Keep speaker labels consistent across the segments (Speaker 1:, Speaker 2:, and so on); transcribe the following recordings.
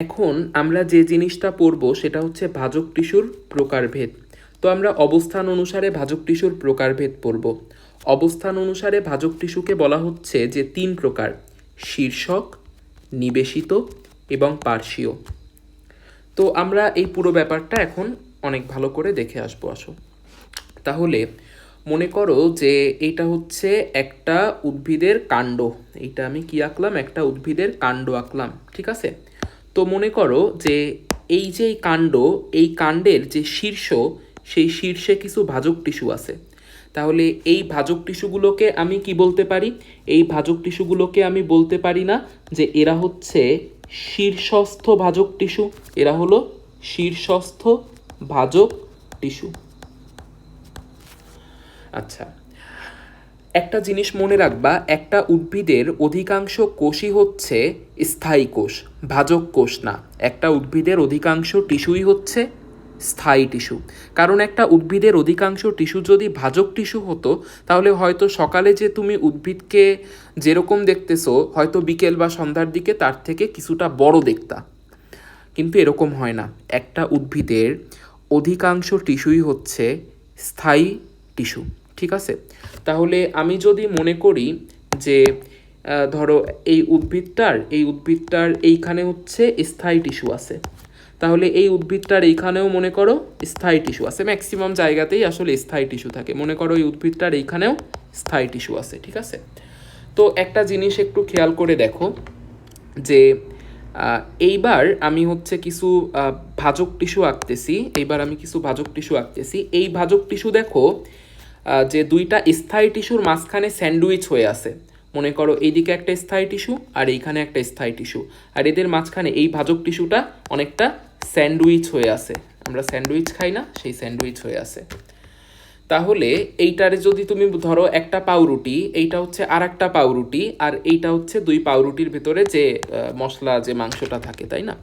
Speaker 1: এখন আমরা যে জিনিসটা পড়ব সেটা হচ্ছে ভাজক টিস্যুর প্রকারভেদ। তো আমরা অবস্থান অনুসারে ভাজক টিস্যুর প্রকারভেদ পড়ব। অবস্থান অনুসারে ভাজক টিস্যুকে বলা হচ্ছে যে তিন প্রকার, শীর্ষক, নিবেশিত এবং পার্শ্বীয়। তো আমরা এই পুরো ব্যাপারটা এখন অনেক ভালো করে দেখে আসব, আসো। তাহলে মনে করো যে এটা হচ্ছে একটা উদ্ভিদের কাণ্ড। এইটা আমি কি আঁকলাম? একটা উদ্ভিদের কাণ্ড আঁকলাম, ঠিক আছে? তো মনে করো যে এই যে কাণ্ড, এই কাণ্ডের যে শীর্ষ, সেই শীর্ষে কিছু ভাজক টিস্যু আছে। তাহলে এই ভাজক টিস্যুগুলোকে আমি কি বলতে পারি? এই ভাজক টিস্যুগুলোকে আমি বলতে পারি না যে এরা হচ্ছে শীর্ষস্থ ভাজক টিস্যু, এরা হলো শীর্ষস্থ ভাজক টিস্যু। আচ্ছা একটা জিনিস মনে রাখবা, একটা উদ্ভিদের অধিকাংশ কোষই হচ্ছে স্থায়ী কোষ, ভাজক কোষ না। একটা উদ্ভিদের অধিকাংশ টিস্যুই হচ্ছে স্থায়ী টিস্যু। কারণ একটা উদ্ভিদের অধিকাংশ টিস্যু যদি ভাজক টিস্যু হতো, তাহলে হয়তো সকালে যে তুমি উদ্ভিদকে যেরকম দেখতেছো, হয়তো বিকেল বা সন্ধ্যার দিকে তার থেকে কিছুটা বড় দেখতা। কিন্তু এরকম হয় না। একটা উদ্ভিদের অধিকাংশ টিস্যুই হচ্ছে স্থায়ী টিস্যু। ঠিক আছে? তাহলে আমি যদি মনে করি যে ধরো এই উদ্ভিদটার এই উদ্ভিদটার এইখানে হচ্ছে স্থায়ী টিস্যু আছে। তাহলে এই উদ্ভিদটার এইখানেও মনে করো স্থায়ী টিস্যু আছে। ম্যাক্সিমাম জায়গাতেই আসলে স্থায়ী টিস্যু থাকে। মনে করো এই উদ্ভিদটার এইখানেও স্থায়ী টিস্যু আছে, ঠিক আছে? তো একটা জিনিস একটু খেয়াল করে দেখো যে এইবার আমি হচ্ছে কিছু ভাজক টিস্যু আঁকতেছি। এইবার আমি কিছু ভাজক টিস্যু আঁকতেছি। এই ভাজক টিস্যু দেখো যে দুইটা স্থায়ী টিস্যুর মাঝখানে স্যান্ডউইচ হয়ে আছে। মনে করো এইদিকে একটা স্থায়ী টিস্যু আর এইখানে একটা স্থায়ী টিস্যু। আর এদের মাঝখানে এই ভাজক টিস্যুটা অনেকটা স্যান্ডউইচ হয়ে আছে। আমরা স্যান্ডউইচ খাই না, সেই স্যান্ডউইচ হয়ে আছে। তাহলে এইটারে যদি তুমি ধরো একটা পাউরুটি, এইটা হচ্ছে আর একটা পাউরুটি আর এইটা হচ্ছে দুই পাউরুটির ভেতরে যে মশলা, যে মাংসটা থাকে, তাই না?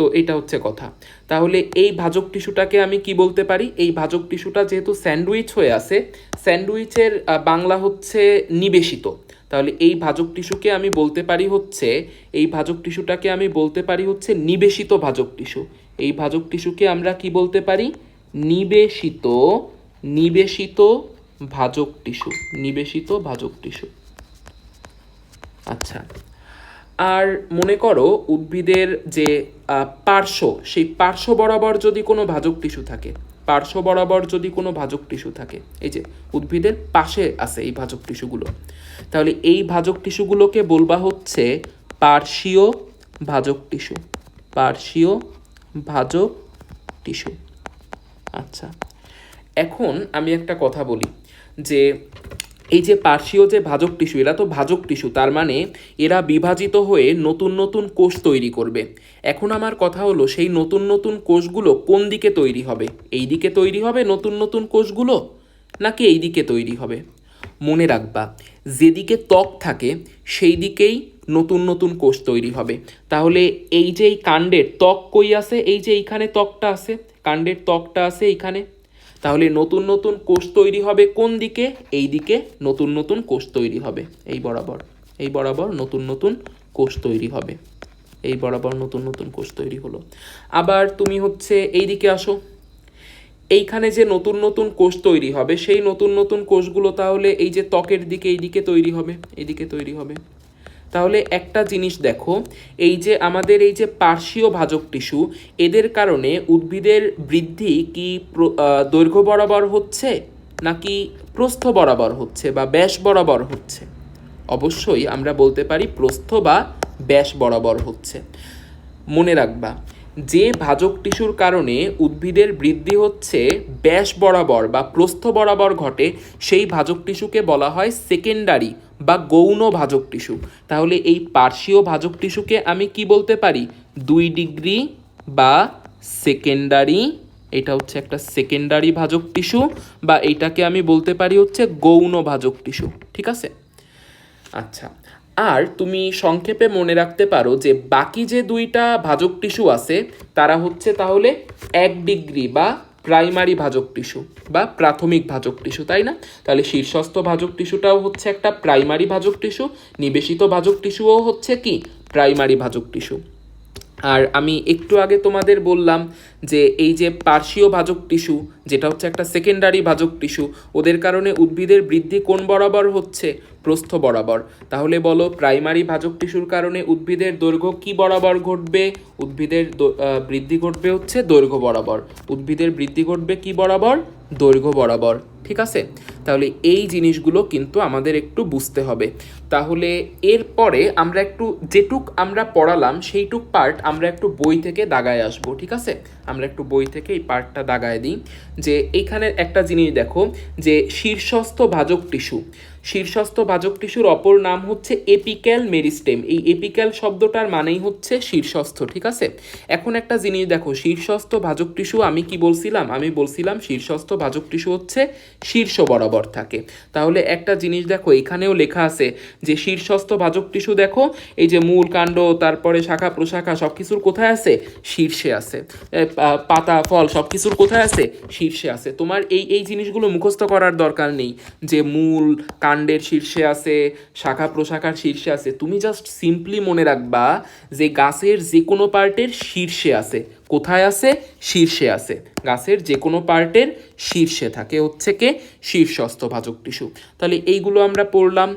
Speaker 1: তো এটা হচ্ছে কথা। তাহলে এই ভাজক টিস্যুটাকে আমি কি বলতে পারি? এই ভাজক টিস্যুটা যেহেতু স্যান্ডউইচ হয়ে আছে, স্যান্ডউইচের বাংলা হচ্ছে নিবেশিত। তাহলে এই ভাজক টিস্যুকে আমি বলতে পারি হচ্ছে, এই ভাজক টিস্যুটাকে আমি বলতে পারি হচ্ছে নিবেশিত ভাজক টিস্যু। এই ভাজক টিস্যুকে আমরা কি বলতে পারি? নিবেশিত নিবেশিত ভাজক টিস্যু, নিবেশিত ভাজক টিস্যু। আচ্ছা। আর মনে করো উদ্ভিদের যে পার্শ্ব, সেই পার্শ্ব বরাবর যদি কোনো ভাজক টিস্যু থাকে, পার্শ্ব বরাবর যদি কোনো ভাজক টিস্যু থাকে, এই যে উদ্ভিদের পাশে আছে এই ভাজক টিস্যুগুলো, তাহলে এই ভাজক টিস্যুগুলোকে বলবা হচ্ছে পার্শ্বীয় ভাজক টিস্যু, পার্শ্বীয় ভাজক টিস্যু। আচ্ছা এখন আমি একটা কথা বলি যে এই যে পার্শ্বীয় যে ভাজক টিস্যু, এরা তো ভাজক টিস্যু, তার মানে এরা বিভাজিত হয়ে নতুন নতুন কোষ তৈরি করবে। এখন আমার কথা হলো, সেই নতুন নতুন কোষগুলো কোন দিকে তৈরি হবে? এই দিকে তৈরি হবে নতুন নতুন কোষগুলো, নাকি এই দিকে তৈরি হবে? মনে রাখবা, যেদিকে ত্বক থাকে, সেই দিকেই নতুন নতুন কোষ তৈরি হবে। তাহলে এই যে এই কাণ্ডের ত্বক কই আছে? এই যে এইখানে ত্বকটা আছে, কাণ্ডের ত্বকটা আছে এইখানে। তাহলে নতুন নতুন কোষ তৈরি হবে কোন দিকে? এই দিকে নতুন নতুন কোষ তৈরি হবে। এই বরাবর এই বরাবর নতুন নতুন কোষ তৈরি হবে। এই বরাবর নতুন নতুন কোষ তৈরি হলো। আবার তুমি হচ্ছে এই দিকে আসো। এইখানে যে নতুন নতুন কোষ তৈরি হবে, সেই নতুন নতুন কোষগুলো তাহলে এই যে ত্বকের দিকে এইদিকে তৈরি হবে। এইদিকে তৈরি হবে। তাহলে একটা জিনিস দেখো, এই যে আমাদের এই যে পার্শ্বীয় ভাজক টিস্যু, এদের কারণে উদ্ভিদের বৃদ্ধি কি দৈর্ঘ্য বরাবর হচ্ছে নাকি প্রস্থ বরাবর হচ্ছে বা ব্যাস বরাবর হচ্ছে? অবশ্যই আমরা বলতে পারি প্রস্থ বা ব্যাস বরাবর হচ্ছে। মনে রাখবা, যে ভাজক টিস্যুর কারণে উদ্ভিদের বৃদ্ধি হচ্ছে ব্যাস বরাবর বা প্রস্থ বরাবর ঘটে, সেই ভাজক টিস্যুকে বলা হয় সেকেন্ডারি বা গৌণ ভাজক টিস্যু। তাহলে এই পার্শ্বীয় ভাজক টিস্যুকে আমি কি বলতে পারি? দুই ডিগ্রি বা সেকেন্ডারি, এটা হচ্ছে একটা সেকেন্ডারি ভাজক টিস্যু বা এটাকে আমি বলতে পারি হচ্ছে গৌণ ভাজক টিস্যু, ঠিক আছে? আচ্ছা আর তুমি সংক্ষেপে মনে রাখতে পারো যে বাকি যে দুইটা ভাজক টিস্যু আছে, তারা হচ্ছে তাহলে এক ডিগ্রি বা প্রাইমারি ভাজক টিস্যু বা প্রাথমিক ভাজক টিস্যু, তাই না? তাহলে শীর্ষস্থ ভাজক টিস্যুটাও হচ্ছে একটা প্রাইমারি ভাজক টিস্যু, নিবেশিত ভাজক টিস্যুও হচ্ছে কি? প্রাইমারি ভাজক টিস্যু। আর আমি একটু আগে তোমাদের বললাম যে এই যে পার্শ্বীয় ভাজক টিস্যু, যেটা হচ্ছে একটা সেকেন্ডারি ভাজক টিস্যু, ওদের কারণে উদ্ভিদের বৃদ্ধি কোন বরাবর হচ্ছে? প্রস্থ বরাবর। তাহলে বলো, প্রাইমারি ভাজক টিস্যুর কারণে উদ্ভিদের দৈর্ঘ্য কি বরাবর ঘটবে? উদ্ভিদের বৃদ্ধি ঘটবে হচ্ছে দৈর্ঘ্য বরাবর। উদ্ভিদের বৃদ্ধি ঘটবে কি বরাবর? দৈর্ঘ্য বরাবর। ঠিক আছে? তাহলে এই জিনিসগুলো কিন্তু আমাদের একটু বুঝতে হবে। তাহলে এরপরে আমরা একটু যেটুক আমরা পড়ালাম, সেইটুক পার্ট আমরা একটু বই থেকে দাগায় আসব। ঠিক আছে? আমরা একটু বই থেকে এই পার্টটা দাগায় দিই। যে এইখানে একটা জিনিস দেখো, যে শীর্ষস্থ ভাজক টিস্যু। শীর্ষস্থ ভাজক টিস্যুর অপর নাম হচ্ছে এপিক্যাল মেরিস্টেম। এই এপিক্যাল শব্দটার মানেই হচ্ছে শীর্ষস্থ, ঠিক আছে? এখন একটা জিনিস দেখো, শীর্ষস্থ ভাজক টিস্যু আমি কি বলছিলাম? আমি বলছিলাম শীর্ষস্থ ভাজক টিস্যু হচ্ছে শীর্ষ বরাবর থাকে। তাহলে একটা জিনিস দেখো, এখানেও লেখা আছে যে শীর্ষস্থ ভাজক টিস্যু দেখো, এই যে মূল কাণ্ড, তারপরে শাখা প্রশাখা সব কিছুর কোথায় আছে? শীর্ষে আছে। পাতা, ফল সব কিছুর কোথায় আছে? শীর্ষে আছে। তোমার এই এই জিনিসগুলো মুখস্থ করার দরকার নেই যে মূল কাণ্ডের শীর্ষে আছে, শাখা প্রশাখার শীর্ষে আছে। তুমি জাস্ট সিম্পলি মনে রাখবা যে গাছের যে কোনো পার্টের শীর্ষে আছে। কোথায় আছে? শীর্ষে আছে। গাছের যে কোনো পার্টের শীর্ষে থাকে, হচ্ছে কে? শীর্ষস্থ ভাজক টিস্যু। তাহলে এইগুলো আমরা পড়লাম।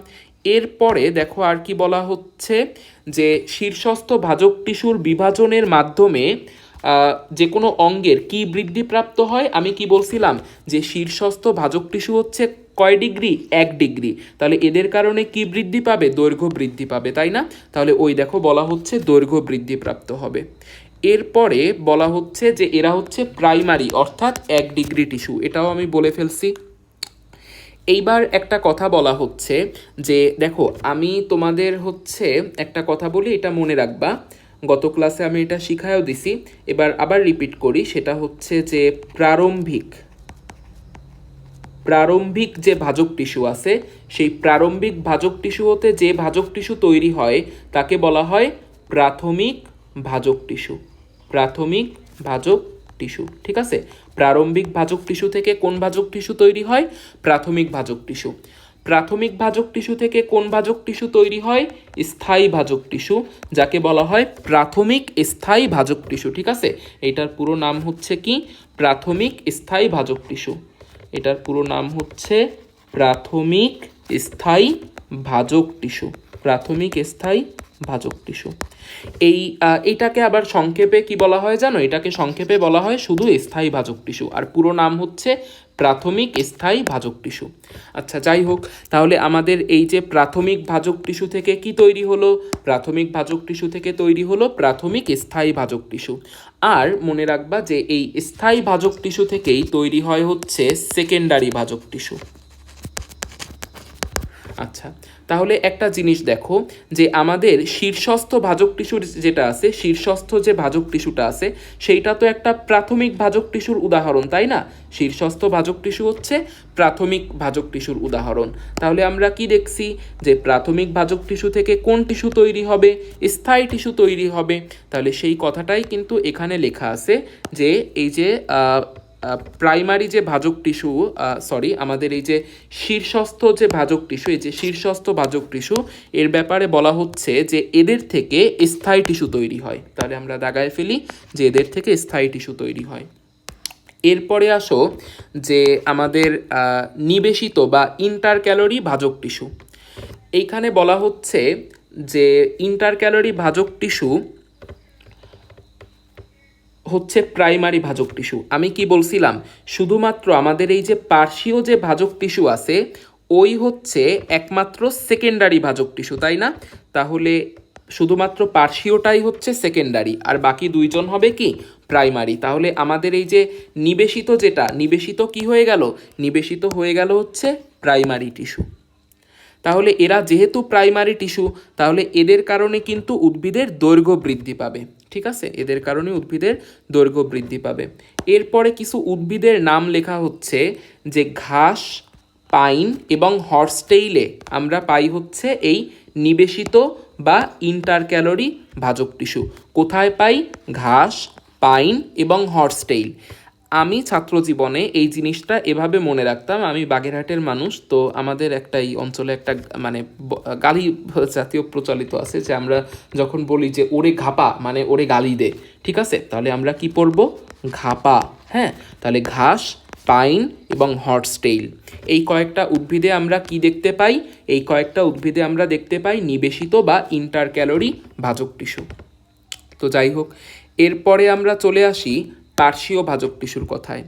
Speaker 1: এরপরে দেখো আর কি বলা হচ্ছে যে শীর্ষস্থ ভাজক টিস্যুর বিভাজনের মাধ্যমে যে কোনো অঙ্গের কি বৃদ্ধিপ্রাপ্ত হয়? আমি কি বলছিলাম যে শীর্ষস্থ ভাজক টিস্যু হচ্ছে কয় ডিগ্রি? এক ডিগ্রি। তাহলে এদের কারণে কি বৃদ্ধি পাবে? দৈর্ঘ্য বৃদ্ধি পাবে, তাই না? তাহলে ওই দেখো বলা হচ্ছে দৈর্ঘ্য বৃদ্ধিপ্রাপ্ত হবে। এরপরে বলা হচ্ছে যে এরা হচ্ছে প্রাইমারি, অর্থাৎ এক ডিগ্রি টিস্যু। এটাও আমি বলে ফেলছি। এইবার একটা কথা বলা হচ্ছে যে, দেখো, আমি তোমাদের হচ্ছে একটা কথা বলি, এটা মনে রাখবা। গত ক্লাসে আমি এটা শিখায়ও দিছি। এবার আবার রিপিট করি, সেটা হচ্ছে যে প্রারম্ভিক। প্রারম্ভিক যে ভাজক টিস্যু আছে, সেই প্রারম্ভিক ভাজক টিস্যু হতে যে ভাজক টিস্যু তৈরি হয়, তাকে বলা হয় প্রাথমিক ভাজক টিস্যু। প্রাথমিক ভাজক টিস্যু, ঠিক আছে? প্রারম্ভিক ভাজক টিস্যু থেকে কোন ভাজক টিস্যু তৈরি হয়? প্রাথমিক ভাজক টিস্যু। প্রাথমিক ভাজক টিস্যু থেকে কোন ভাজক টিস্যু তৈরি হয়? স্থায়ী ভাজক টিস্যু, যাকে বলা হয় প্রাথমিক স্থায়ী ভাজক টিস্যু, ঠিক আছে? এটার পুরো নাম হচ্ছে কি? প্রাথমিক স্থায়ী ভাজক টিস্যু। এটার পুরো নাম হচ্ছে প্রাথমিক স্থায়ী ভাজক টিস্যু, প্রাথমিক স্থায়ী ভাজক টিস্যু। এই এটাকে আবার সংক্ষেপে কি বলা হয় জানো? এটাকে সংক্ষেপে বলা হয় শুধু স্থায়ী ভাজক টিস্যু। আর পুরো নাম হচ্ছে প্রাথমিক স্থায়ী ভাজক টিস্যু। আচ্ছা যাই হোক, তাহলে আমাদের এই যে প্রাথমিক ভাজক টিস্যু থেকে কি তৈরি হলো? প্রাথমিক ভাজক টিস্যু থেকে তৈরি হলো প্রাথমিক স্থায়ী ভাজক টিস্যু। আর মনে রাখবা যে এই স্থায়ী ভাজক টিস্যু থেকেই তৈরি হয় হচ্ছে সেকেন্ডারি ভাজক টিস্যু। আচ্ছা তাহলে একটা জিনিস দেখো, যে আমাদের শীর্ষস্থ ভাজক টিস্যুর যেটা আছে, শীর্ষস্থ যে ভাজক টিস্যুটা আছে, সেইটা তো একটা প্রাথমিক ভাজক টিস্যুর উদাহরণ, তাই না? শীর্ষস্থ ভাজক টিস্যু হচ্ছে প্রাথমিক ভাজক টিস্যুর উদাহরণ। তাহলে আমরা কি দেখছি? যে প্রাথমিক ভাজক টিস্যু থেকে কোন টিস্যু তৈরি হবে? স্থায়ী টিস্যু তৈরি হবে। তাহলে সেই কথাটাই কিন্তু এখানে লেখা আছে যে, এই যে প্রাইমারি যে ভাজক টিস্যু সরি আমাদের এই যে শীর্ষস্থ যে ভাজক টিস্যু এই যে শীর্ষস্থ ভাজক টিস্যু এর ব্যাপারে বলা হচ্ছে যে এদের থেকে স্থায়ী টিস্যু তৈরি হয়। তাহলে আমরা দাগায় ফেলি যে এদের থেকে স্থায়ী টিস্যু তৈরি হয়। এরপরে আসো যে আমাদের নিবেশিত বা ইন্টার ক্যালোরি ভাজক টিস্যু এইখানে বলা হচ্ছে যে ইন্টার ক্যালোরি ভাজক টিস্যু হচ্ছে প্রাইমারি ভাজক টিস্যু আমি কি বলছিলাম? শুধুমাত্র আমাদের এই যে পার্শ্বীয় যে ভাজক টিস্যু আছে, ওই হচ্ছে একমাত্র সেকেন্ডারি ভাজক টিস্যু তাই না? তাহলে শুধুমাত্র পার্শ্বীয়টাই হচ্ছে সেকেন্ডারি আর বাকি দুইজন হবে কি? প্রাইমারি তাহলে আমাদের এই যে নিবেশিত যেটা, নিবেশিত কি হয়ে গেল? নিবেশিত হয়ে গেল হচ্ছে প্রাইমারি টিস্যু তাহলে এরা যেহেতু প্রাইমারি টিস্যু তাহলে এদের কারণে কিন্তু উদ্ভিদের দৈর্ঘ্য বৃদ্ধি পাবে। ঠিক আছে? এদের কারণে উদ্ভিদের দৈর্ঘ্য বৃদ্ধি পাবে। এরপরে কিছু উদ্ভিদের নাম লেখা হচ্ছে যে ঘাস, পাইন এবং হর্সটেইলে আমরা পাই হচ্ছে এই নিবেশিত বা ইন্টার ক্যালোরি ভাজক টিস্যু কোথায় পাই? ঘাস, পাইন এবং হর্সটেইল। আমি ছাত্র জীবনে এই জিনিসটা এভাবে মনে রাখতাম, আমি বাগেরহাটের মানুষ, তো আমাদের একটা এই অঞ্চলে একটা মানে গালি জাতীয় প্রচলিত আছে যে আমরা যখন বলি যে ওরে ঘাপা মানে ওরে গালি দে, ঠিক আছে? তাহলে আমরা কি পড়ব? ঘাপা হ্যাঁ? তাহলে ঘাস, পাইন এবং হর্সটেইল। এই কয়েকটা উদ্ভিদে আমরা কি দেখতে পাই? এই কয়েকটা উদ্ভিদে আমরা দেখতে পাই নিবেশিত বা ইন্টার ক্যালোরি ভাজক টিস্যু। তো যাই হোক, এরপরে আমরা চলে আসি পার্শ্বীয় ভাজক টিস্যুর কথায়।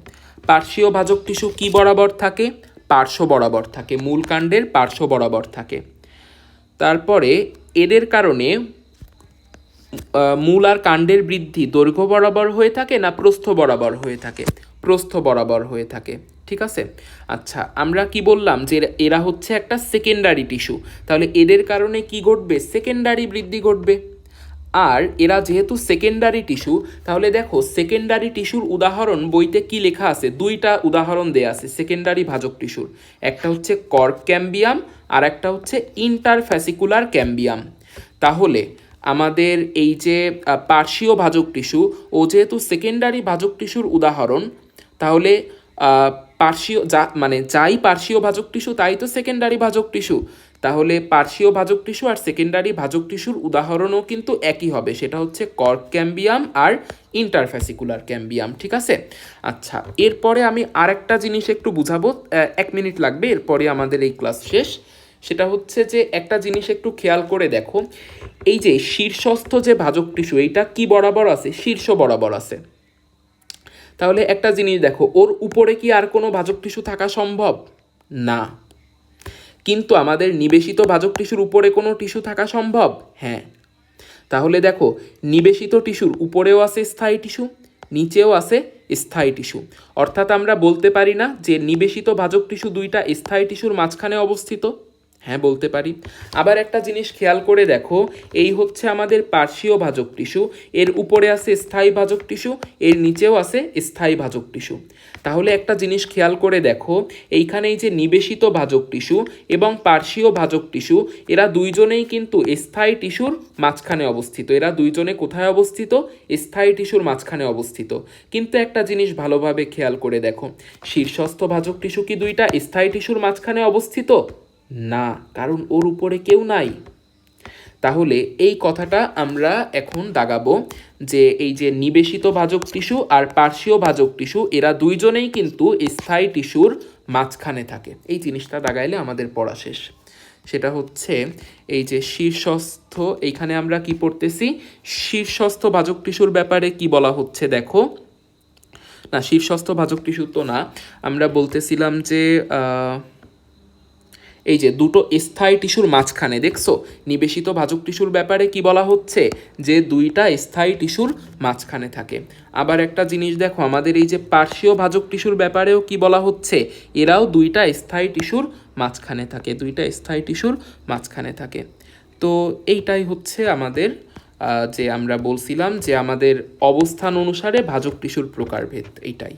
Speaker 1: পার্শ্বীয় ভাজক টিস্যু কি বরাবর থাকে? পার্শ্ব বরাবর থাকে, মূল কাণ্ডের পার্শ্ব বরাবর থাকে। তারপরে এদের কারণে মূল আর কাণ্ডের বৃদ্ধি দৈর্ঘ্য বরাবর হয়ে থাকে না প্রস্থ বরাবর হয়ে থাকে? প্রস্থ বরাবর হয়ে থাকে, ঠিক আছে? আচ্ছা আমরা কি বললাম যে এরা- হচ্ছে একটা সেকেন্ডারি টিস্যু তাহলে এদের কারণে কি ঘটবে? সেকেন্ডারি বৃদ্ধি ঘটবে। আর এরা যেহেতু সেকেন্ডারি টিস্যু তাহলে দেখো সেকেন্ডারি টিস্যুর উদাহরণ বইতে কি লেখা আছে? দুইটা উদাহরণ দেয়া আছে সেকেন্ডারি ভাজক টিস্যুর একটা হচ্ছে কর্ক ক্যাম্বিয়াম আর একটা হচ্ছে ইন্টারফ্যাসিকুলার ক্যাম্বিয়াম তাহলে আমাদের এই যে পার্শ্বীয় ভাজক টিস্যু ও যেহেতু সেকেন্ডারি ভাজক টিস্যুর উদাহরণ, তাহলে পার্শ্বীয়, যা মানে যাই পার্শ্বীয় ভাজক টিস্যু তাই তো সেকেন্ডারি ভাজক টিস্যু তাহলে পার্শ্বীয় ভাজক টিস্যু আর সেকেন্ডারি ভাজক টিস্যুর উদাহরণও কিন্তু একই হবে। সেটা হচ্ছে কর্ক ক্যাম্বিয়াম আর ইন্টারফ্যাসিকুলার ক্যাম্বিয়াম, ঠিক আছে? আচ্ছা এরপরে আমি আরেকটা জিনিস একটু বুঝাবো। এক মিনিট লাগবে, এরপরে আমাদের এই ক্লাস শেষ। সেটা হচ্ছে যে একটা জিনিস একটু খেয়াল করে দেখো। এই যে শীর্ষস্থ যে ভাজক টিস্যু, এইটা কি বরাবর আছে? শীর্ষ বরাবর আছে। তাহলে একটা জিনিস দেখো, ওর উপরে কি আর কোনো ভাজক টিস্যু থাকা সম্ভব? না। কিন্তু আমাদের নিবেশিত ভাজক টিস্যুর উপরে কোনো টিস্যু থাকা সম্ভব? হ্যাঁ। তাহলে দেখো, নিবেশিত টিস্যুর উপরেও আছে স্থায়ী টিস্যু, নিচেও আছে স্থায়ী টিস্যু। অর্থাৎ আমরা বলতে পারি না যে নিবেশিত ভাজক টিস্যু দুইটা স্থায়ী টিস্যুর মাঝখানে অবস্থিত। হ্যাঁ বলতে পারি। আবার একটা জিনিস খেয়াল করে দেখো, এই হচ্ছে আমাদের পার্শ্বীয় ভাজক টিস্যু, এর উপরে আছে স্থায়ী ভাজক টিস্যু, এর নিচেও আছে স্থায়ী ভাজক টিস্যু। তাহলে একটা জিনিস খেয়াল করে দেখো, এইখানে এই যে নিবেশিত ভাজক টিস্যু এবং পার্শ্বীয় ভাজক টিস্যু, এরা দুইজনেই কিন্তু স্থায়ী টিস্যুর মাঝখানে অবস্থিত। এরা দুইজনে কোথায় অবস্থিত? স্থায়ী টিস্যুর মাঝখানে অবস্থিত। কিন্তু একটা জিনিস ভালোভাবে খেয়াল করে দেখো, শীর্ষস্থ ভাজক টিস্যু কি দুইটা স্থায়ী টিস্যুর মাঝখানে অবস্থিত? না, কারণ ওর উপরে কেউ নাই। তাহলে এই কথাটা আমরা এখন দাগাবো যে এই যে নিবেশিত ভাজক টিস্যু আর পার্শ্বীয় ভাজক টিস্যু, এরা দুইজনেই কিন্তু স্থায়ী টিস্যুর মাঝখানে থাকে। এই জিনিসটা দাগাইলে আমাদের পড়া শেষ। সেটা হচ্ছে এই যে শীর্ষস্থ, এইখানে আমরা কি পড়তেছি? শীর্ষস্থ ভাজক টিস্যুর ব্যাপারে কি বলা হচ্ছে দেখো। না, শীর্ষস্থ ভাজক টিস্যু তো না। আমরা বলতেছিলাম যে এই যে দুটো স্থায়ী টিস্যুর মাঝখানে, দেখছ? নিবেশিত ভাজক টিস্যুর ব্যাপারে কি বলা হচ্ছে? যে দুইটা স্থায়ী টিস্যুর মাঝখানে থাকে। আবার একটা জিনিস দেখো, আমাদের এই যে পার্শ্বীয় ভাজক টিস্যুর ব্যাপারেও কি বলা হচ্ছে? এরাও দুইটা স্থায়ী টিস্যুর মাঝখানে থাকে, দুইটা স্থায়ী টিস্যুর মাঝখানে থাকে। তো এইটাই হচ্ছে আমাদের যে আমরা বলছিলাম যে আমাদের অবস্থান অনুসারে ভাজক টিস্যুর প্রকারভেদ, এইটাই।